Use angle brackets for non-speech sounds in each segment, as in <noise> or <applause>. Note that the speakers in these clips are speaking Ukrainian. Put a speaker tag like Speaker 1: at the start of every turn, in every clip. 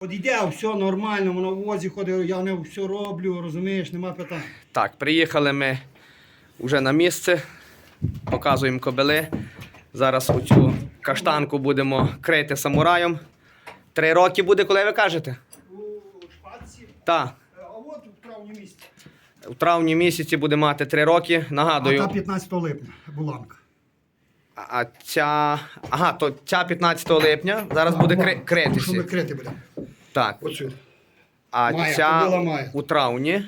Speaker 1: От іде, все нормально, воно в возі ходить, я не все роблю, розумієш, нема питань.
Speaker 2: Так, приїхали ми вже на місце, показуємо кобили. Зараз оцю каштанку будемо крити самураєм. Три роки буде, коли ви кажете?
Speaker 1: У шпаці,
Speaker 2: Так,
Speaker 1: а от у травні місяці.
Speaker 2: у травні місяці буде мати три роки.
Speaker 1: А
Speaker 2: Нагадую,
Speaker 1: та 15 липня, буланка.
Speaker 2: а, а ця. Ага, то ця 15 липня зараз буде кри...
Speaker 1: Що ми крити будемо?
Speaker 2: Так.
Speaker 1: Оцю.
Speaker 2: А
Speaker 1: Має,
Speaker 2: ця
Speaker 1: кобила
Speaker 2: у травні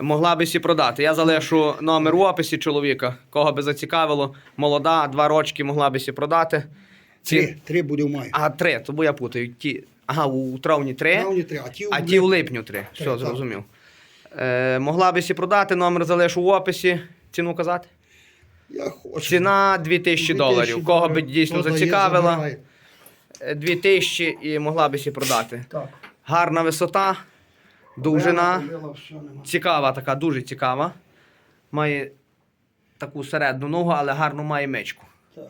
Speaker 2: могла би сі продати. Я залишу номер у описі чоловіка, кого би зацікавило. Молода, два рочки могла би сі продати.
Speaker 1: Три, три буде в маї.
Speaker 2: А, три, то бо я путаю. Ті... Ага, у травні три,
Speaker 1: Травні три, а ті,
Speaker 2: ті в
Speaker 1: липні.
Speaker 2: липню три. Все,
Speaker 1: так.
Speaker 2: зрозумів. Е, могла би сі продати, номер залишу в описі. Ціну казати?
Speaker 1: Я хочу.
Speaker 2: Ціна 2000 доларів. Кого би дійсно зацікавила, е, 2000 і могла би сі продати.
Speaker 1: Так.
Speaker 2: Гарна висота, довжина. Цікава така, дуже цікава. Має таку середню ногу, але гарну має мечку.
Speaker 1: Так,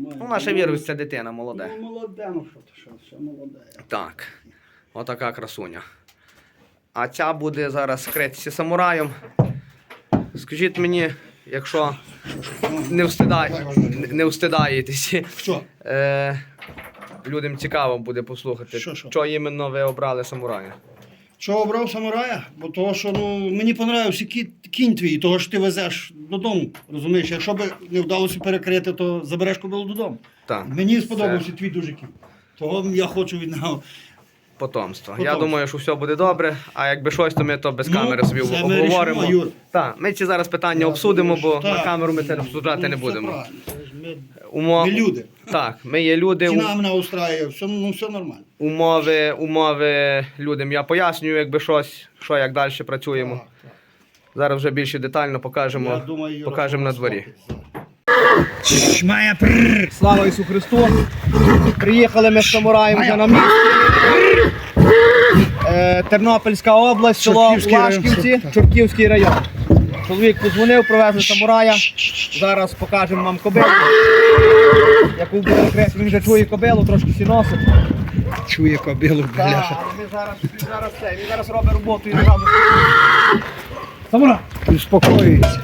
Speaker 1: має.
Speaker 2: Ну, наша вірусь, це дитина молоде.
Speaker 1: Ну, молоде, ну що ти, що, все молоде.
Speaker 2: Так, отака красуня. А ця буде зараз критися самураєм. Скажіть мені, якщо не, встидай, не- не встидаєтесь,
Speaker 1: Що?
Speaker 2: е, людям цікаво буде послухати,
Speaker 1: Що, що?
Speaker 2: що іменно ви обрали самурая.
Speaker 1: Чого обрав самурая? Бо того, що ну, мені понравився кі- кінь твій, того що ти везеш додому. Розумієш, якщо б не вдалося перекрити, то забереш кобилу додому.
Speaker 2: Так,
Speaker 1: Мені сподобався твій дуже кінь. Того я хочу від нього.
Speaker 2: Потомство. Я думаю, що все буде добре. А якби щось, то ми то без
Speaker 1: Ну,
Speaker 2: камери собі
Speaker 1: це ми
Speaker 2: обговоримо.
Speaker 1: рішимо, Юр.
Speaker 2: Так, ми ці зараз питання обсудимо, бо
Speaker 1: Так.
Speaker 2: на камеру ми це обсуждати
Speaker 1: Ну,
Speaker 2: не будемо.
Speaker 1: правильно. Ми,
Speaker 2: Умо...
Speaker 1: ми люди.
Speaker 2: Так, ми є люди.
Speaker 1: Ціна мене устраює, все, ну, все нормально.
Speaker 2: Умови, умови людям я пояснюю, якби щось, що як далі працюємо.
Speaker 1: Так, так.
Speaker 2: Зараз вже більше детально
Speaker 1: Я
Speaker 2: покажемо,
Speaker 1: думаю, Юра,
Speaker 2: покажемо на дворі. Слава Ісу Христу! Приїхали ми з самураєм вже на місці. Е, Тернопільська область, село
Speaker 1: Чортківський район.
Speaker 2: Лашківці, Чортківський район. Чоловік подзвонив, привезли самурая. Зараз покажемо вам кобилу. Яку буде крес, він вже чує кобилу, трошки сіносить.
Speaker 1: Чує кобилу, бляха.
Speaker 2: але ми зараз, він зараз це, він зараз робить роботу і зразу.
Speaker 1: Самура! Успокоюється.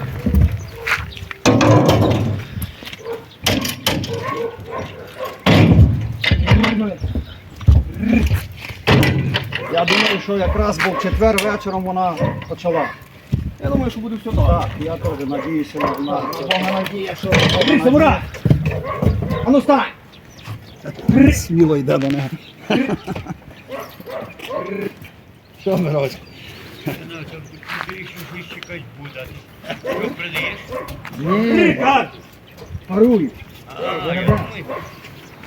Speaker 3: Я думаю, що якраз був четвер вечором вона почала.
Speaker 2: Я думаю, що буде все добре.
Speaker 3: Так, я теж надіюся на, на Бога надія, що! А ну стань!
Speaker 1: Сміло йде до нього. Що, Мирось?
Speaker 3: Ні, парують.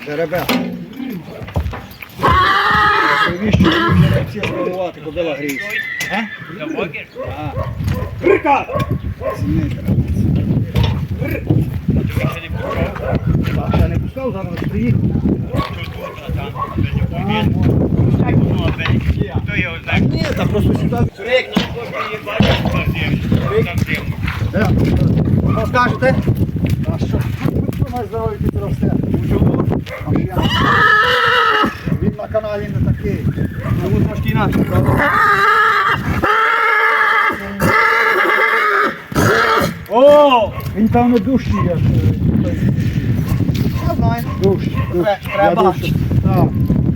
Speaker 3: Жеребе. Навіщо ці парувати, кобила гріється? Так, ще не пускав, зараз приїхав. Ні, та просто сюди. Де? Що скажете? А що? Що має здоров'я підросте? Чому? Каналі не такий.
Speaker 2: Тому трошки інакше.
Speaker 3: О! Він певно дужчий, як той.
Speaker 2: Я знаю.
Speaker 3: Дужчий. дужчий.
Speaker 2: Треба.
Speaker 3: Дужчий. Так.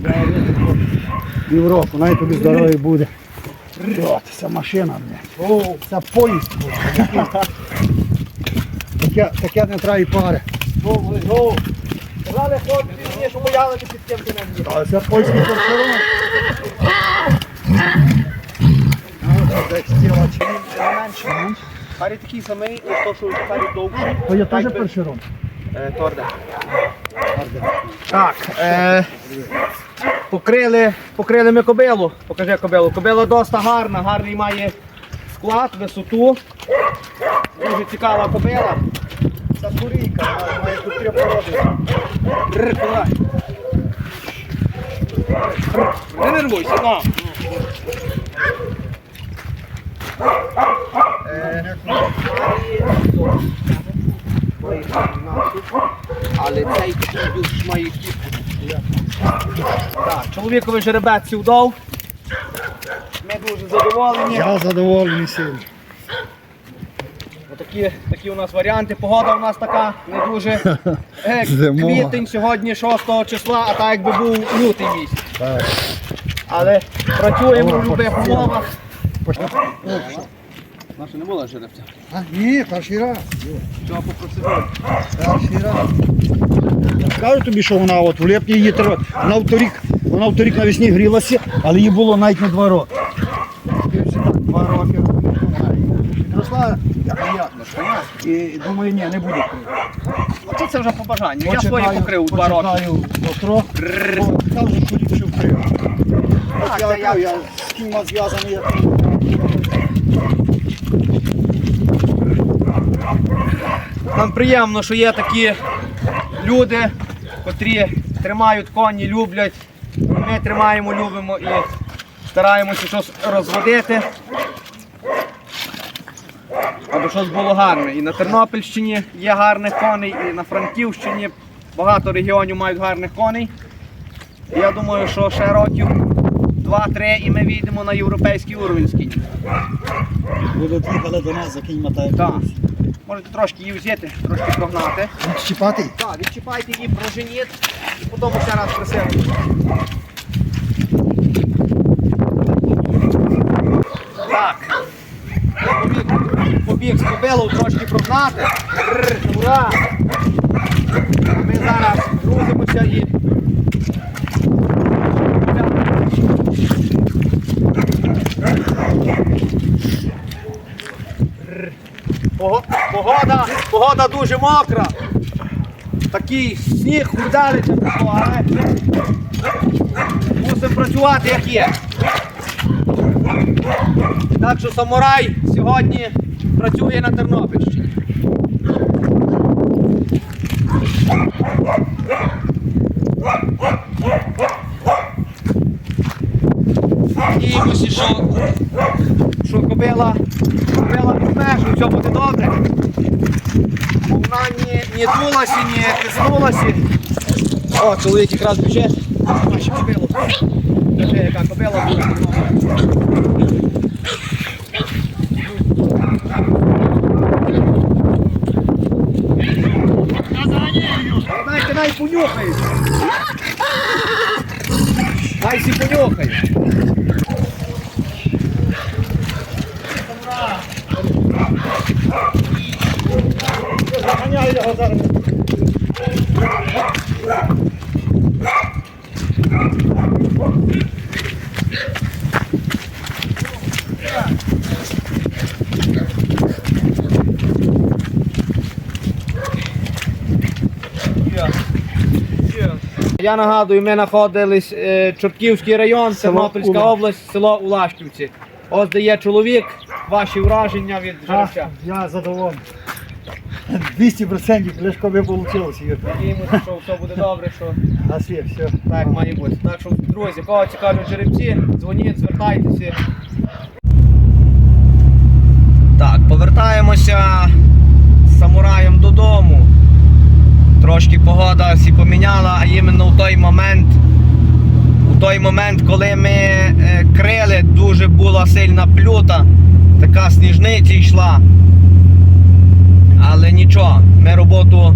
Speaker 3: Я вижу, Півроку, най тобі здоров'я буде. О, це машина, блядь. О, це поїзд. блядь. <laughs> Таке, таке не треба і пари.
Speaker 2: Казали хлопці, мені, що боялися під тим кінем.
Speaker 3: А це польський
Speaker 2: Менше. Парі такий самий, то, що парі довший.
Speaker 3: То я теж
Speaker 2: би- Е, Торде. Так, е, покрили, покрили ми кобилу. Покажи кобилу. Кобила доста гарна, гарний має склад, висоту. Дуже цікава кобила.
Speaker 3: Це курійка, має тут три породи.
Speaker 2: Не нервуйся, на. Але цей більш має кіпку. Так, чоловіковий жеребець сівдов. Ми дуже задоволені.
Speaker 3: Я задоволений сильно.
Speaker 2: Такі, такі у нас варіанти. Погода у нас така не дуже. <laughs> Е, квітень сьогодні 6 числа, а так якби був лютий місяць. Але працюємо в будь-яких умовах.
Speaker 4: Наша не була жеребця.
Speaker 3: А, ні, перший раз.
Speaker 4: Чого по?
Speaker 3: Перший раз. Кажу тобі, що вона от в липні її треба. Вона в торік, вона в торік навесні грілася, але їй було навіть не два роки. Більше так, два роки. Вона її Підросла, як я, і думаю, ні, не буде крити.
Speaker 2: Оце це вже побажання. Я своє покрив у два роки.
Speaker 3: Почекаю Петро. Сказав, що ліпше вкрив.
Speaker 2: Так,
Speaker 3: Я,
Speaker 2: це
Speaker 3: я,
Speaker 2: я-
Speaker 3: я з кимось зв'язаний. я-
Speaker 2: Нам приємно, що є такі люди, котрі тримають коні, люблять. Ми тримаємо, любимо і стараємося щось розводити. Аби щось було гарне. І на Тернопільщині є гарних коней, і на Франківщині багато регіонів мають гарних коней. І я думаю, що ще років 2-3 і ми війдемо на європейський уровень з кінь.
Speaker 3: Будуть їхали до нас за кіньма та
Speaker 2: Так. Можете трошки її взяти, трошки прогнати.
Speaker 3: Відщіпати?
Speaker 2: Так, відчіпайте її, проженіть і потім ще раз присилайте. Так. Побіг, побіг трошки прогнати. Ура! Ми зараз грузимося і. Погода, погода дуже мокра. Такий сніг удариться, пішло, але мусимо працювати як є. Так що самурай сьогодні працює на Тернопільщині. Надіємося, що, що кобила, кобила підме, що все буде добре. Вона не, не дулася, не тиснулася. О, чоловік якраз біжить. Бачить кобилу. Кажи, яка кобила буде. Дайте, най понюхай. Най сі понюхай.
Speaker 3: Заганяю його зараз.
Speaker 2: Я нагадую, ми знаходились е, Чортківський район, Тернопільська область, село Улашківці. Ось де є чоловік, ваші враження від
Speaker 3: А, я задоволений. 200% лише коли вийшло.
Speaker 2: Надіємося, що все буде добре, що
Speaker 3: А все, все.
Speaker 2: так має бути. Так що, друзі, кого цікавлять жеребці, дзвоніть, звертайтеся. Так, повертаємося з самураєм додому. Трошки погода всі поміняла, а іменно в той момент, у той момент, коли ми е, крили, дуже була сильна плюта, така сніжниця йшла. Але нічого, ми роботу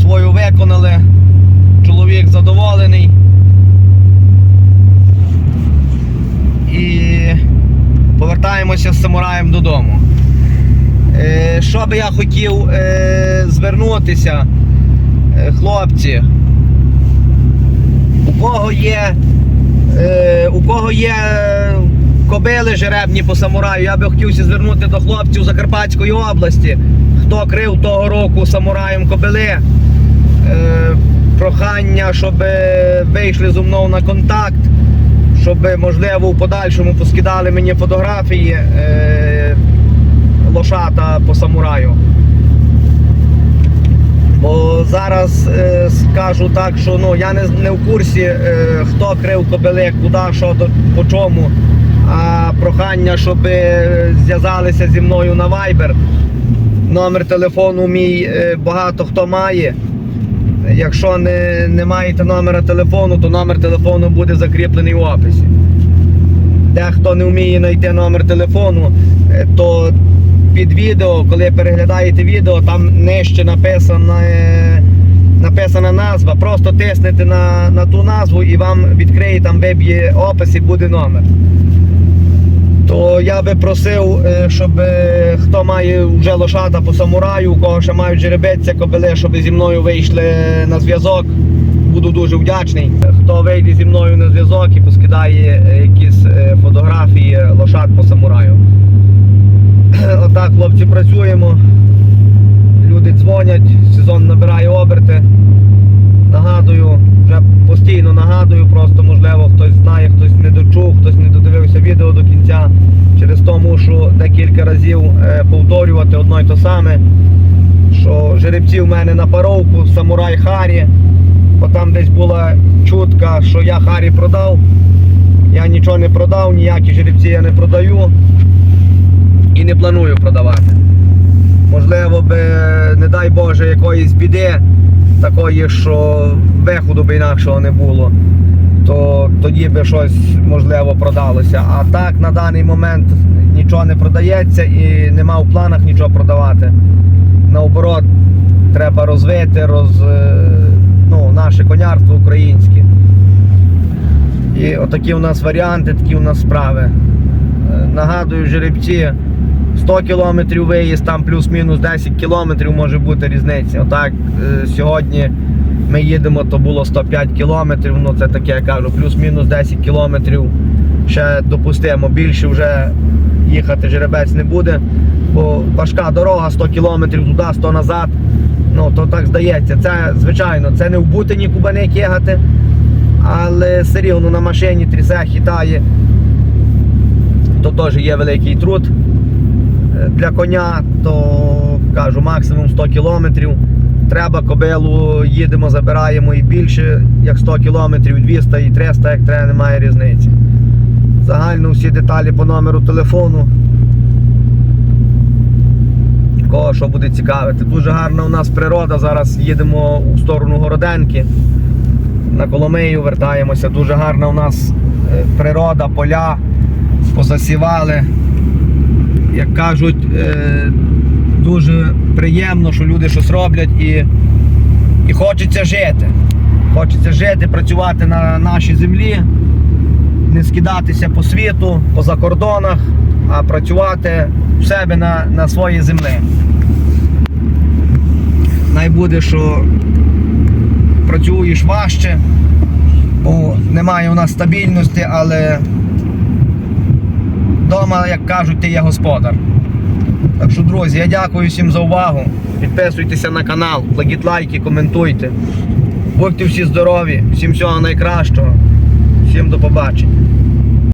Speaker 2: свою виконали. Чоловік задоволений. І повертаємося з самураєм додому. Е, що би я хотів е, звернутися, хлопці, у кого є, е, у кого є кобили жеребні по самураю, я би хотівся звернути до хлопців Закарпатської області, хто крив того року самураєм кобили. Е, прохання, щоб вийшли зі мною на контакт, щоб можливо в подальшому поскидали мені фотографії е, лошата по самураю. Бо зараз е, скажу так, що ну, я не, не в курсі, е, хто крив кобили, куди, що, до, по чому. А прохання, щоб зв'язалися зі мною на Viber. Номер телефону мій е, багато хто має. Якщо не, не маєте номера телефону, то номер телефону буде закріплений в описі. Дехто не вміє знайти номер телефону, е, то під відео, коли переглядаєте відео, там нижче написана, е, написана назва. Просто тиснете на, на ту назву і вам відкриє там виб'є опис і буде номер. То я би просив, е, щоб е, хто має вже лошата по самураю, у кого ще мають жеребеця, кобили, щоб зі мною вийшли на зв'язок. Буду дуже вдячний. Хто вийде зі мною на зв'язок і поскидає якісь е, фотографії лошад по самураю. <clears throat> Отак, хлопці, працюємо. Люди дзвонять, сезон набирає оберти. Нагадую, вже постійно нагадую, просто можливо хтось знає, хтось не дочув, хтось не додивився відео до кінця. Через то мушу декілька разів е, повторювати одно й то саме. Що жеребці в мене на паровку, самурай Харі. Бо там десь була чутка, що я Харі продав. Я нічого не продав, ніякі жеребці я не продаю і не планую продавати. Можливо, би, не дай Боже, якоїсь біди, такої, що виходу би інакшого не було, то тоді би щось можливо продалося. А так на даний момент нічого не продається і нема в планах нічого продавати. Наоборот, треба розвити роз, е, ну, наше конярство українське. І отакі у нас варіанти, такі у нас справи. Е, Нагадую, жеребці 100 кілометрів виїзд, там плюс-мінус 10 кілометрів може бути різниця. Отак е, сьогодні ми їдемо, то було 105 кілометрів, ну це таке я кажу, плюс-мінус 10 кілометрів. Ще допустимо, більше вже їхати жеребець не буде, бо важка дорога, 100 кілометрів туди, 100 назад. Ну, то так здається. Це, звичайно, це не в Бутині кубаник їхати, але все рівно на машині трясе, хитає. То теж є великий труд для коня, то кажу, максимум 100 кілометрів. Треба кобилу, їдемо, забираємо і більше, як 100 кілометрів, 200 і 300, як треба, немає різниці. Загально всі деталі по номеру телефону. Кого що буде цікавити. Дуже гарна у нас природа. Зараз їдемо у сторону Городенки. На Коломию вертаємося. Дуже гарна у нас е, природа, поля, позасівали як кажуть, е, дуже приємно, що люди щось роблять і, і хочеться жити. Хочеться жити, працювати на нашій землі, не скидатися по світу, по закордонах, а працювати в себе на, на своїй землі. Най буде, що працюєш важче, бо немає у нас стабільності, але Дома, як кажуть, ти є господар. Так що, друзі, я дякую всім за увагу. Підписуйтеся на канал, кладіть лайки, коментуйте. Будьте всі здорові, всім всього найкращого. Всім до побачення.